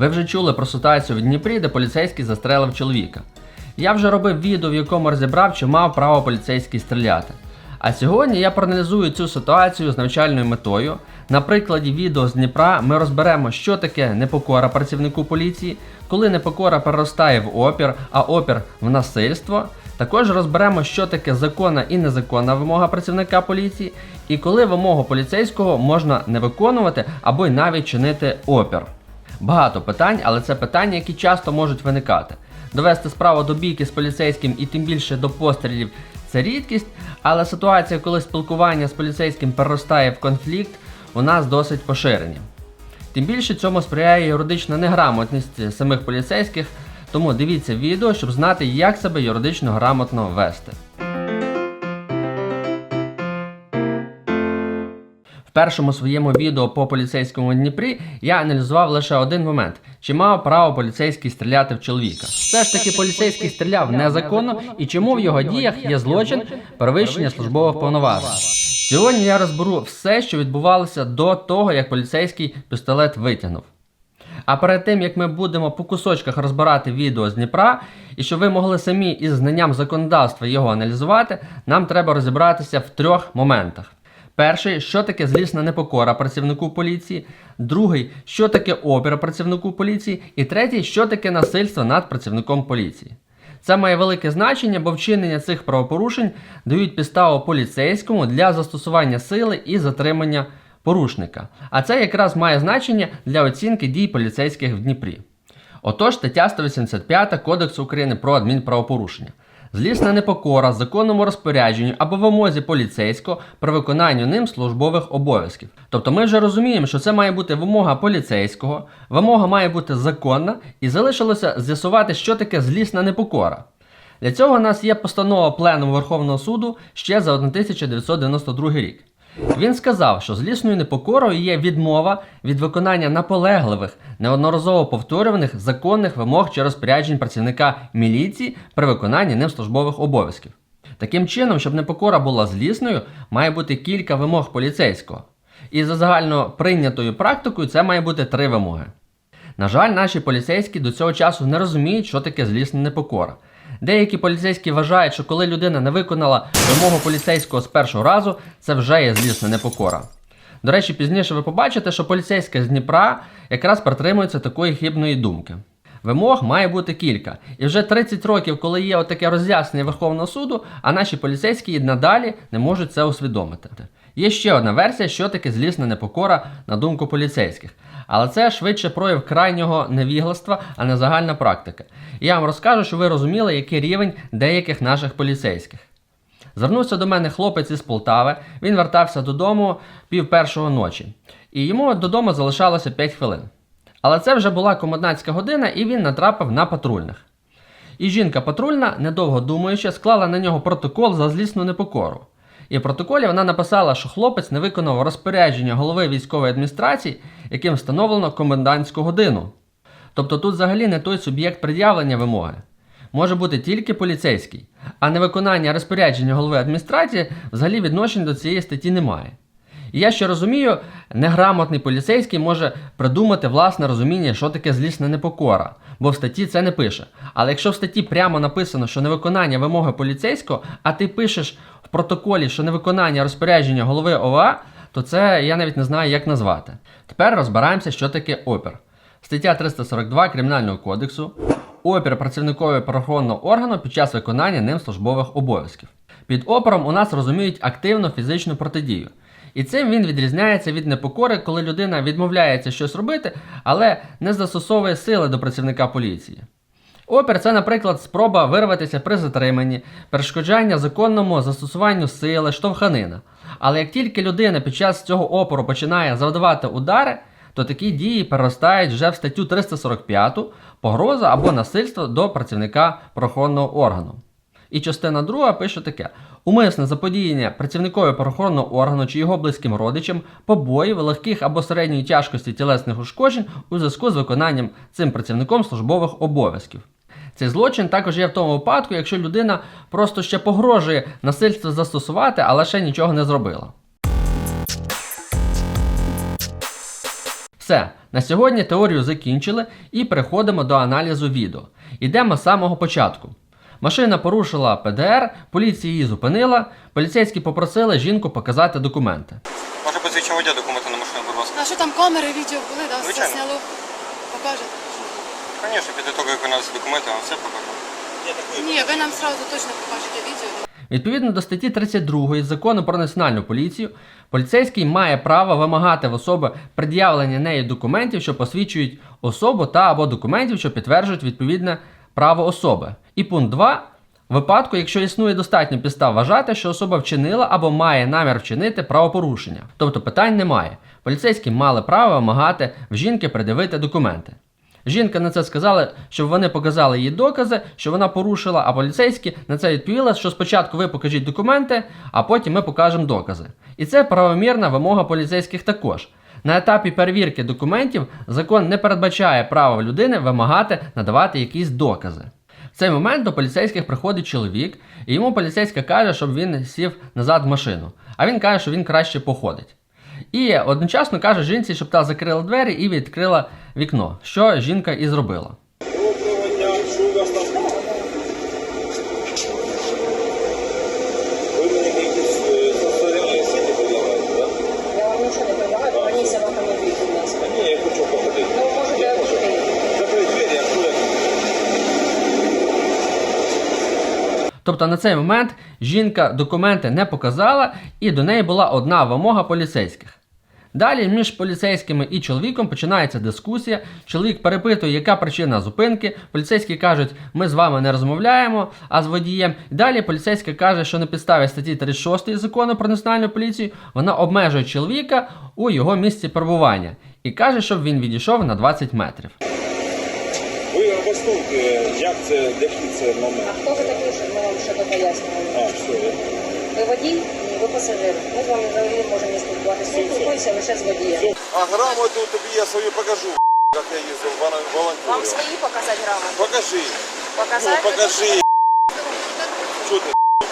Ви вже чули про ситуацію в Дніпрі, де поліцейський застрелив чоловіка. Я вже робив відео, в якому розібрав, чи мав право поліцейський стріляти. А сьогодні я проаналізую цю ситуацію з навчальною метою. На прикладі відео з Дніпра ми розберемо, що таке непокора працівнику поліції, коли непокора переростає в опір, а опір в насильство. Також розберемо, що таке законна і незаконна вимога працівника поліції, і коли вимогу поліцейського можна не виконувати або й навіть чинити опір. Багато питань, але це питання, які часто можуть виникати. Довести справу до бійки з поліцейським і тим більше до пострілів це рідкість, але ситуація, коли спілкування з поліцейським переростає в конфлікт, у нас досить поширені. Тим більше цьому сприяє юридична неграмотність самих поліцейських, тому дивіться відео, щоб знати, як себе юридично грамотно вести. Першому своєму відео по поліцейському Дніпрі я аналізував лише один момент: чи мав право поліцейський стріляти в чоловіка. Все ж таки, поліцейський стріляв незаконно і чому в його діях є злочин перевищення службових повноважень. Сьогодні я розберу все, що відбувалося до того, як поліцейський пістолет витягнув. А перед тим як ми будемо по кусочках розбирати відео з Дніпра, і щоб ви могли самі із знанням законодавства його аналізувати, нам треба розібратися в трьох моментах. Перший, що таке злісна непокора працівнику поліції, другий, що таке опір працівнику поліції, і третій, що таке насильство над працівником поліції. Це має велике значення, бо вчинення цих правопорушень дають підставу поліцейському для застосування сили і затримання порушника. А це якраз має значення для оцінки дій поліцейських в Дніпрі. Отож, стаття 185 Кодексу України про адмінправопорушення. Злісна непокора законному розпорядженню або вимозі поліцейського при виконанні ним службових обов'язків. Тобто ми вже розуміємо, що це має бути вимога поліцейського, вимога має бути законна, і залишилося з'ясувати, що таке злісна непокора. Для цього у нас є постанова Пленуму Верховного суду ще за 1992 рік. Він сказав, що злісною непокорою є відмова від виконання наполегливих, неодноразово повторюваних законних вимог чи розпоряджень працівника міліції при виконанні ним службових обов'язків. Таким чином, щоб непокора була злісною, має бути кілька вимог поліцейського. І за загально прийнятою практикою це має бути три вимоги. На жаль, наші поліцейські до цього часу не розуміють, що таке злісна непокора. Деякі поліцейські вважають, що коли людина не виконала вимогу поліцейського з першого разу, це вже є злісна непокора. До речі, пізніше ви побачите, що поліцейська з Дніпра якраз притримується такої хибної думки. Вимог має бути кілька. І вже 30 років, коли є отаке роз'яснення Верховного суду, а наші поліцейські і надалі не можуть це усвідомити. Є ще одна версія, що таке злісна непокора на думку поліцейських. Але це швидше прояв крайнього невігластва, а не загальна практика. І я вам розкажу, щоб ви розуміли, який рівень деяких наших поліцейських. Звернувся до мене хлопець із Полтави, він вертався додому пів першого ночі, і йому додому залишалося 5 хвилин. Але це вже була комендантська година, і він натрапив на патрульних. І жінка патрульна, недовго думаючи, склала на нього протокол за злісну непокору. І в протоколі вона написала, що хлопець не виконав розпорядження голови військової адміністрації, яким встановлено комендантську годину. Тобто тут взагалі не той суб'єкт пред'явлення вимоги. Може бути тільки поліцейський, а невиконання розпорядження голови адміністрації взагалі відношень до цієї статті немає. І я ще розумію, неграмотний поліцейський може придумати власне розуміння, що таке злісна непокора, бо в статті це не пише. Але якщо в статті прямо написано, що невиконання вимоги поліцейського, а ти пишеш протоколі, що невиконання розпорядження голови ОВА, то це я навіть не знаю, як назвати. Тепер розбираємося, що таке опір. Стаття 342 Кримінального кодексу. Опір працівникові правоохоронного органу під час виконання ним службових обов'язків. Під опором у нас розуміють активну фізичну протидію. І цим він відрізняється від непокори, коли людина відмовляється щось робити, але не застосовує сили до працівника поліції. Опір це, наприклад, спроба вирватися при затриманні, перешкоджання законному застосуванню сили, штовханина. Але як тільки людина під час цього опору починає завдавати удари, то такі дії переростають вже в статтю 345 погроза або насильство до працівника правоохоронного органу. І частина друга пише таке: умисне заподіяння працівникові правоохоронного органу чи його близьким родичам побоїв, легких або середньої тяжкості тілесних ушкоджень у зв'язку з виконанням цим працівником службових обов'язків. Цей злочин також є в тому випадку, якщо людина просто ще погрожує насильство застосувати, але ще нічого не зробила. Все, На сьогодні теорію закінчили і переходимо до аналізу відео. Йдемо з самого початку. Машина порушила ПДР, поліція її зупинила, поліцейські попросили жінку показати документи. Може посвідчення водія документи на машину, будь ласка. А що там камери, відео були, да? Все Звичайно. сняло. Покажете? Звісно, після того, як у нас документи, я вам все покажу. Ні, ви нам сразу точно покажете відео. Відповідно до статті 32 закону про національну поліцію, поліцейський має право вимагати в особи пред'явлення неї документів, що посвідчують особу та або документів, що підтверджують відповідне право особи. І пункт 2. В випадку, якщо існує достатньо підстав вважати, що особа вчинила або має намір вчинити правопорушення. Тобто питань немає. Поліцейські мали право вимагати в жінки пред'явити документи. Жінка на це сказала, щоб вони показали їй докази, що вона порушила, а поліцейські на це відповіли, що спочатку ви покажіть документи, а потім ми покажемо докази. І це правомірна вимога поліцейських також. На етапі перевірки документів закон не передбачає права людини вимагати надавати якісь докази. В цей момент до поліцейських приходить чоловік, і йому поліцейська каже, щоб він сів назад в машину. А він каже, що він краще походить. І одночасно каже жінці, щоб та закрила двері і відкрила вікно, що жінка і зробила. Доброго дня, що у вас там? Ви мені якісь е, соціальні сіті предлагаєте, так? Я вам нічого не предлагаю, поверніться в автомобіль, будь ласка. А ні, я хочу походити. Ну, можете Я можу. відкрити. Закрий двері, а що я Тобто на цей момент жінка документи не показала, і до неї була одна вимога поліцейських. Далі між поліцейськими і чоловіком починається дискусія. Чоловік перепитує, яка причина зупинки. Поліцейські кажуть, ми з вами не розмовляємо, а з водієм. Далі поліцейська каже, що на підставі статті 36 закону про національну поліцію вона обмежує чоловіка у його місці перебування і каже, щоб він відійшов на 20 метрів. Ви обоснуйте, як це, який це момент? Водій? Ні, ви пасажир. Ми з вами взагалі можемо не спілкуватися. Спілкуємося лише з водієм. А грамоту тобі я свою покажу, як я їздив Вам волонтером. свої показати грамоту? Покажи. Ну, покажи. Що ти?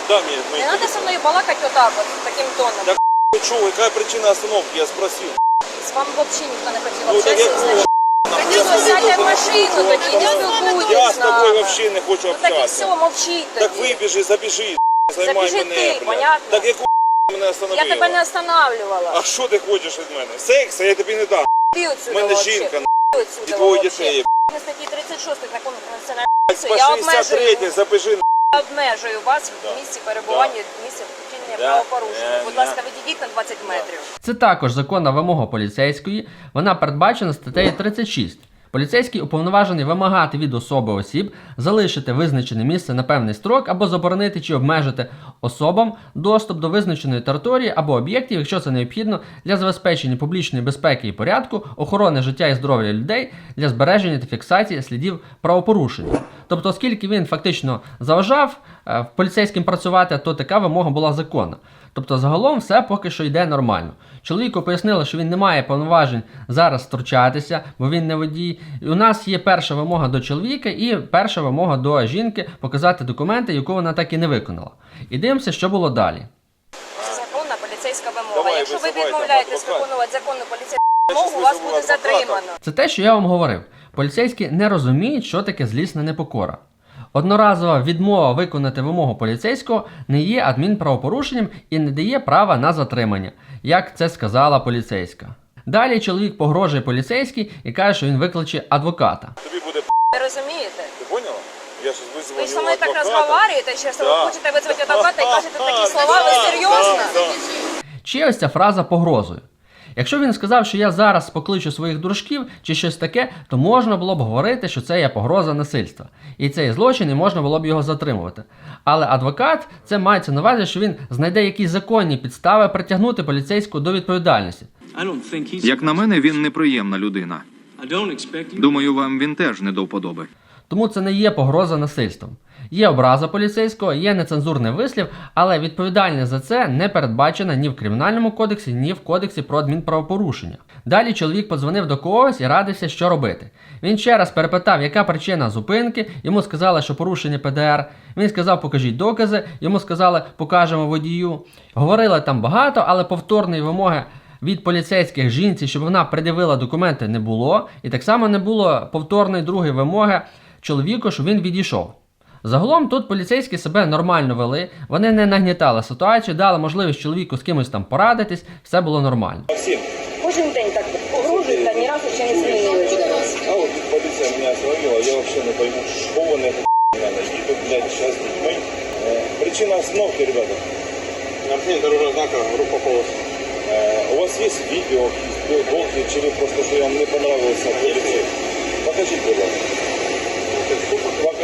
Дай мені. Не треба зі мною балакати отак, от, таким тоном. Так, Ну что, какая причина остановки, я спросил. З вами взагалі ніхто не хотів Ну так общатися. я Тоді ви сядьте в машину, тоді не спілкуйтесь Я з с тобой нами. вообще не хочу Ну так і общаться. все, мовчіть Так тоді. вибіжи, забіжи, займай Забіжи мене, ти, блядь. понятно? Так яку мене Я тебе не останавливала. А що ти хочеш від мене? Секса я тобі не дам. Ти У отсюда мене вообще. жінка, Ти і вообще. дітей. На статті 36 закону про національну поліцію я 63 обмежую, забіжи. я обмежую вас в місці перебування, в місці вчинення Да. правопорушення. Е, Будь ласка, відійдіть на 20 метрів. Це також законна вимога поліцейської. Вона передбачена статтею 36. Поліцейський уповноважений вимагати від особи осіб залишити визначене місце на певний строк або заборонити чи обмежити особам доступ до визначеної території або об'єктів, якщо це необхідно для забезпечення публічної безпеки і порядку, охорони життя і здоров'я людей для збереження та фіксації слідів правопорушення. Тобто, оскільки він фактично заважав е, поліцейським працювати, то така вимога була законна. Тобто, загалом все поки що йде нормально. Чоловіку пояснили, що він не має повноважень зараз втручатися, бо він не водій. І у нас є перша вимога до чоловіка і перша вимога до жінки показати документи, яку вона так і не виконала. І дивимося, що було далі. Це законна поліцейська вимога. Давай, Якщо ви відмовляєтесь виконувати законну поліцейську вимогу, вас буде затримано. Це те, що я вам говорив. Поліцейські не розуміють, що таке злісна непокора. Одноразова відмова виконати вимогу поліцейського не є адмінправопорушенням і не дає права на затримання, як це сказала поліцейська. Далі чоловік погрожує поліцейській і каже, що він викличе адвоката. Тобі буде Ви розумієте? Ти поняла? Я визвоню Ви ж со мною так розговорюєте, що Да. ви хочете визвати адвоката і кажете такі Да, слова, ви серйозно? да, да. Чи ось ця фраза погрозою? Якщо він сказав, що я зараз покличу своїх дружків чи щось таке, то можна було б говорити, що це є погроза насильства. І цей злочин і можна було б його затримувати. Але адвокат це мається на увазі, що він знайде якісь законні підстави притягнути поліцейського до відповідальності. Як на мене, він неприємна людина. Думаю, вам він теж не до вподоби. Тому це не є погроза насильством. Є образа поліцейського, є нецензурний вислів, але відповідальність за це не передбачена ні в кримінальному кодексі, ні в кодексі про адмінправопорушення. Далі чоловік подзвонив до когось і радився, що робити. Він ще раз перепитав, яка причина зупинки. Йому сказали, що порушення ПДР. Він сказав, покажіть докази. Йому сказали, покажемо водію. Говорили там багато, але повторної вимоги від поліцейських жінці, щоб вона пред'явила документи, не було. І так само не було повторної другої вимоги чоловіку, щоб він відійшов. Загалом тут поліцейські себе нормально вели, вони не нагнітали ситуацію, дали можливість чоловіку з кимось там порадитись, все було нормально. Максим, Кожен день так погрожують, та ні разу ще не звільнили. а вот тут полиция меня остановила, я вообще не пойму, что вы на это надо. Едут, блядь, сейчас с детьми. Э, Причина остановки, ребята. Нарушение дорожного знака, группа полос. Э, У вас есть видео, есть долги, чи ви просто, що вам не понравился полицей? Покажіть, будь ласка.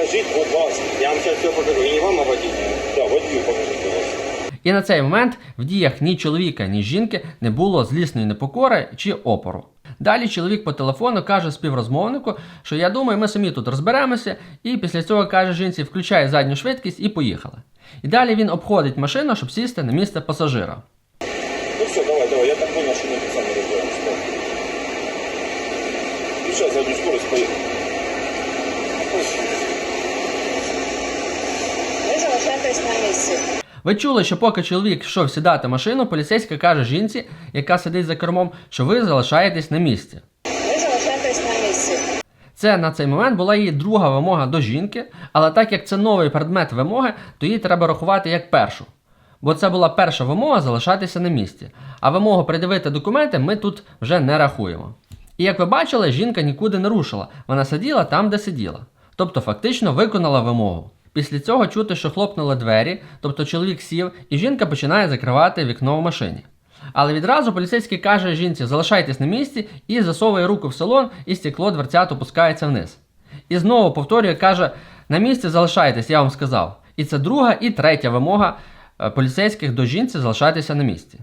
Покажіть, будь ласка. Я вам сейчас все покажу. И не вам, а водителю. Да, водію покажіть, будь ласка. І на цей момент в діях ні чоловіка, ні жінки не було злісної непокори чи опору. Далі чоловік по телефону каже співрозмовнику, що я думаю, ми самі тут розберемося, і після цього каже жінці, включай задню швидкість і поїхали. І далі він обходить машину, щоб сісти на місце пасажира. Ну все, давай, давай, я так понял, що ми тут самі розберемося. Включай задню скорость, поїхали. Ви на місці. Ви чули, що поки чоловік йшов сідати в машину, поліцейська каже жінці, яка сидить за кермом, що ви залишаєтесь на місці. Ви залишаєтесь на місці. Це на цей момент була її друга вимога до жінки, але так як це новий предмет вимоги, то її треба рахувати як першу. Бо це була перша вимога залишатися на місці. А вимогу придивити документи ми тут вже не рахуємо. І як ви бачили, жінка нікуди не рушила, вона сиділа там, де сиділа. Тобто фактично виконала вимогу. Після цього чути, що хлопнули двері, тобто чоловік сів, і жінка починає закривати вікно в машині. Але відразу поліцейський каже жінці: залишайтесь на місці і засовує руку в салон, і стекло дверцят опускається вниз. І знову повторює, каже: на місці залишайтесь, я вам сказав. І це друга і третя вимога е, поліцейських до жінці залишатися на місці.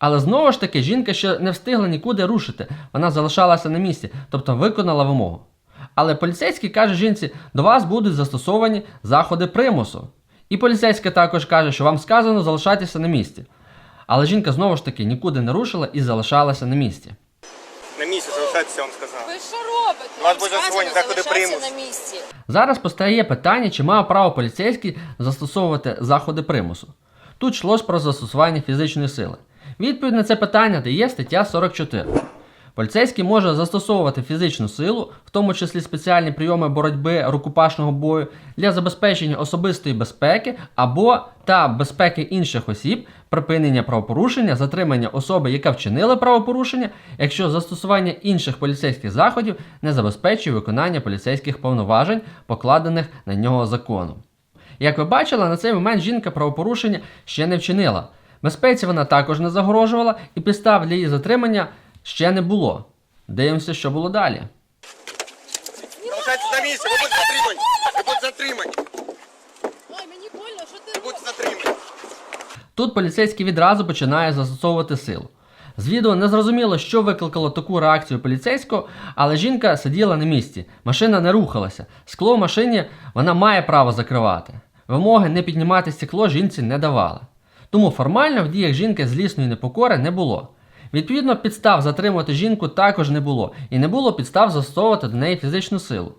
Але знову ж таки, жінка ще не встигла нікуди рушити, вона залишалася на місці, тобто виконала вимогу. Але поліцейський каже жінці, до вас будуть застосовані заходи примусу. І поліцейська також каже, що вам сказано залишатися на місці. Але жінка знову ж таки нікуди не рушила і залишалася на місці. На месте залишайтесь, я вам сказал. Ви що робите? Вас Вам буде сказано сьогодні заходи залишатися примусу. на місці. Зараз постає питання, чи має право поліцейський застосовувати заходи примусу. Тут йшлось про застосування фізичної сили. Відповідь на це питання дає стаття 44. Поліцейський може застосовувати фізичну силу, в тому числі спеціальні прийоми боротьби рукопашного бою для забезпечення особистої безпеки або та безпеки інших осіб, припинення правопорушення, затримання особи, яка вчинила правопорушення, якщо застосування інших поліцейських заходів не забезпечує виконання поліцейських повноважень, покладених на нього законом. Як ви бачили, на цей момент жінка правопорушення ще не вчинила. Безпеці вона також не загрожувала, і підстав для її затримання ще не було. Дивимося, що було далі. На месте, ви будете затримані. Ви будете затримані. Ой, мені больно, що ти будете затримані. Тут поліцейський відразу починає застосовувати силу. З відео не зрозуміло, що викликало таку реакцію поліцейського, але жінка сиділа на місці, машина не рухалася. Скло в машині вона має право закривати. Вимоги не піднімати стекло жінці не давали. Тому формально в діях жінки злісної непокори не було. Відповідно, підстав затримувати жінку також не було, і не було підстав застосовувати до неї фізичну силу.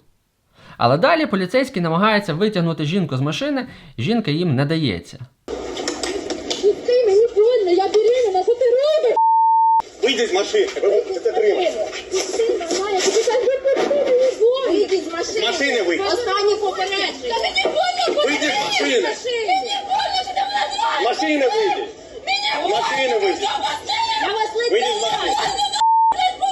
Але далі поліцейський намагається витягнути жінку з машини, жінка їм не дається. Пусти, мені больно, я беременна, що ти робиш? Вийдіть з машини, ви будете больно. Вийдіть з машини. З машини вийдіть. Останні попередження. Та мені больно, Вийдіть з машини. Мені больно, що ти мене З знаєш. машини вийдіть. З машини вийдіть. Я вас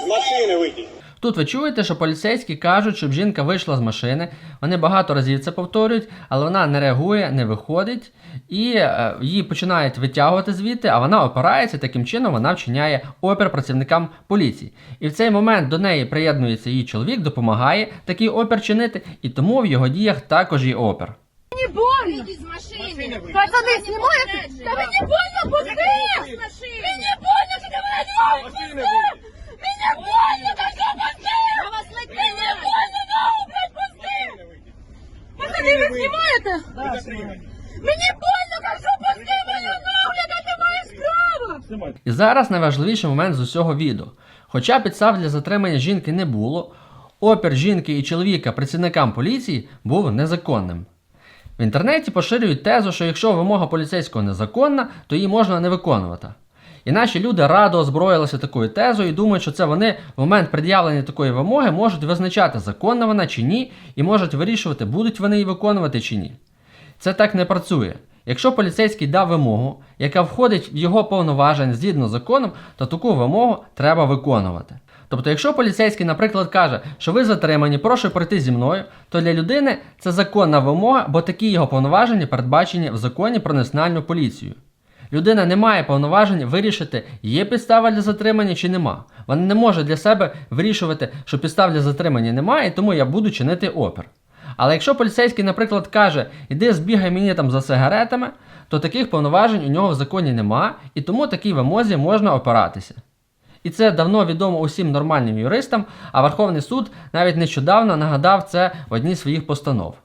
з машини. Вийдіть. Тут ви чуєте, що поліцейські кажуть, щоб жінка вийшла з машини. Вони багато разів це повторюють, але вона не реагує, не виходить, і е, її починають витягувати звідти, а вона опирається. Таким чином вона вчиняє опір працівникам поліції. І в цей момент до неї приєднується її чоловік, допомагає такий опір чинити, і тому в його діях також є опір. Мені больно. Вийдіть з машини. Пацани, знімаєте? Та мені больно, пусти. Мені больно, що ти мене знаєш. Машини. Мені больно, та що пусти. Мені больно, ногу, блядь, пусти. Пацани, ви знімаєте? Мені больно, кажу, пусти мою ногу, яка ти маєш право. І зараз найважливіший момент з усього відео. Хоча підстав для затримання жінки не було, опір жінки і чоловіка працівникам поліції був незаконним. В інтернеті поширюють тезу, що якщо вимога поліцейського незаконна, то її можна не виконувати. І наші люди радо озброїлися такою тезою і думають, що це вони в момент пред'явлення такої вимоги можуть визначати, законна вона чи ні, і можуть вирішувати, будуть вони її виконувати чи ні. Це так не працює. Якщо поліцейський дав вимогу, яка входить в його повноваження згідно з законом, то таку вимогу треба виконувати. Тобто, якщо поліцейський, наприклад, каже, що ви затримані, прошу пройти зі мною, то для людини це законна вимога, бо такі його повноваження передбачені в законі про національну поліцію. Людина не має повноважень вирішити, є підстава для затримання чи нема. Вона не може для себе вирішувати, що підстав для затримання немає, і тому я буду чинити опір. Але якщо поліцейський, наприклад, каже, іди збігай мені там за сигаретами, то таких повноважень у нього в законі нема, і тому такій вимозі можна опиратися. І це давно відомо усім нормальним юристам, а Верховний суд навіть нещодавно нагадав це в одній з своїх постанов.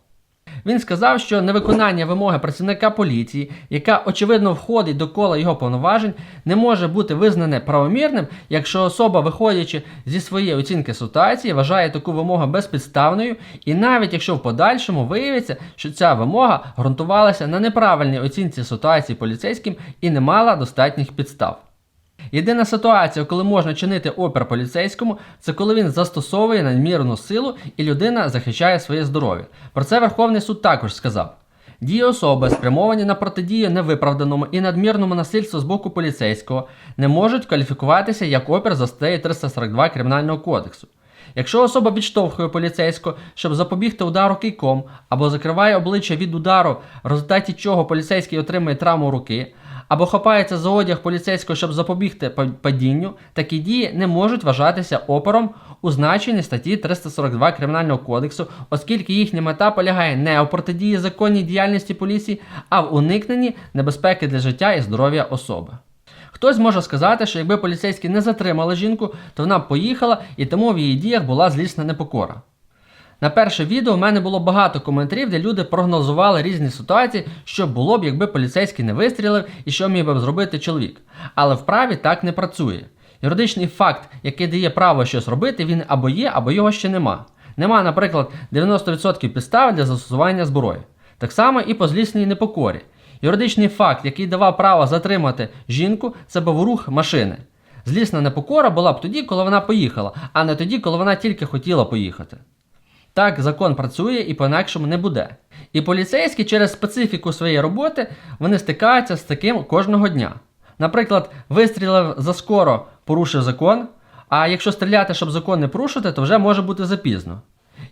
Він сказав, що невиконання вимоги працівника поліції, яка очевидно входить до кола його повноважень, не може бути визнане правомірним, якщо особа, виходячи зі своєї оцінки ситуації, вважає таку вимогу безпідставною, і навіть якщо в подальшому виявиться, що ця вимога ґрунтувалася на неправильній оцінці ситуації поліцейським і не мала достатніх підстав. Єдина ситуація, коли можна чинити опір поліцейському, це коли він застосовує надмірну силу і людина захищає своє здоров'я. Про це Верховний суд також сказав. Дії особи, спрямовані на протидію невиправданому і надмірному насильству з боку поліцейського, не можуть кваліфікуватися як опір за статтею 342 Кримінального кодексу. Якщо особа відштовхує поліцейського, щоб запобігти удару кийком або закриває обличчя від удару, в результаті чого поліцейський отримує травму руки, або хапається за одяг поліцейського, щоб запобігти падінню, такі дії не можуть вважатися опором у значенні статті 342 Кримінального кодексу, оскільки їхня мета полягає не у протидії законній діяльності поліції, а в уникненні небезпеки для життя і здоров'я особи. Хтось може сказати, що якби поліцейські не затримали жінку, то вона б поїхала і тому в її діях була злісна непокора. На перше відео в мене було багато коментарів, де люди прогнозували різні ситуації, що було б, якби поліцейський не вистрілив і що міг би зробити чоловік. Але в праві так не працює. Юридичний факт, який дає право щось робити, він або є, або його ще нема. Нема, наприклад, 90% підстав для застосування зброї. Так само і по злісній непокорі. Юридичний факт, який давав право затримати жінку, це був рух машини. Злісна непокора була б тоді, коли вона поїхала, а не тоді, коли вона тільки хотіла поїхати. Так закон працює і по-інакшому не буде. І поліцейські через специфіку своєї роботи вони стикаються з таким кожного дня. Наприклад, вистрілив заскоро, порушив закон, а якщо стріляти, щоб закон не порушити, то вже може бути запізно.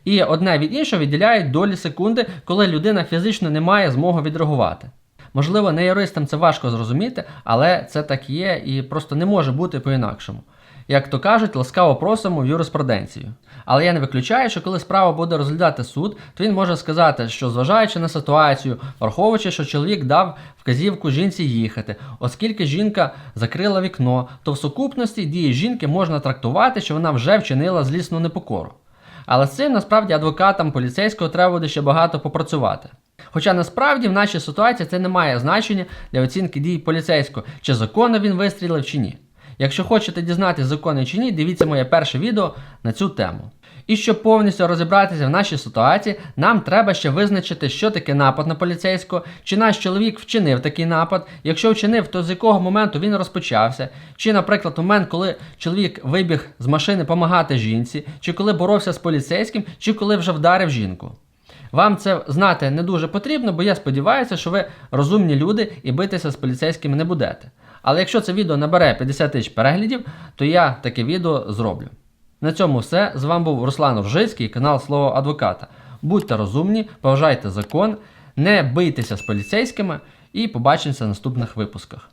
І одне від іншого відділяють долі секунди, коли людина фізично не має змоги відреагувати. Можливо, не юристам це важко зрозуміти, але це так є і просто не може бути по-інакшому. Як то кажуть, ласкаво просимо в юриспруденцію. Але я не виключаю, що коли справу буде розглядати суд, то він може сказати, що зважаючи на ситуацію, враховуючи, що чоловік дав вказівку жінці їхати, оскільки жінка закрила вікно, то в сукупності дії жінки можна трактувати, що вона вже вчинила злісну непокору. Але з цим насправді адвокатам поліцейського треба буде ще багато попрацювати. Хоча насправді в нашій ситуації це не має значення для оцінки дій поліцейського, чи законно він вистрілив чи ні. Якщо хочете дізнатися закони чи ні, дивіться моє перше відео на цю тему. І щоб повністю розібратися в нашій ситуації, нам треба ще визначити, що таке напад на поліцейського, чи наш чоловік вчинив такий напад. Якщо вчинив, то з якого моменту він розпочався. Чи, наприклад, момент, коли чоловік вибіг з машини допомагати жінці, чи коли боровся з поліцейським, чи коли вже вдарив жінку. Вам це знати не дуже потрібно, бо я сподіваюся, що ви розумні люди і битися з поліцейськими не будете. Але якщо це відео набере 50 тисяч переглядів, то я таке відео зроблю. На цьому все. З вами був Руслан Вжицький, канал Слово Адвоката. Будьте розумні, поважайте закон, не бийтеся з поліцейськими і побачимося в наступних випусках.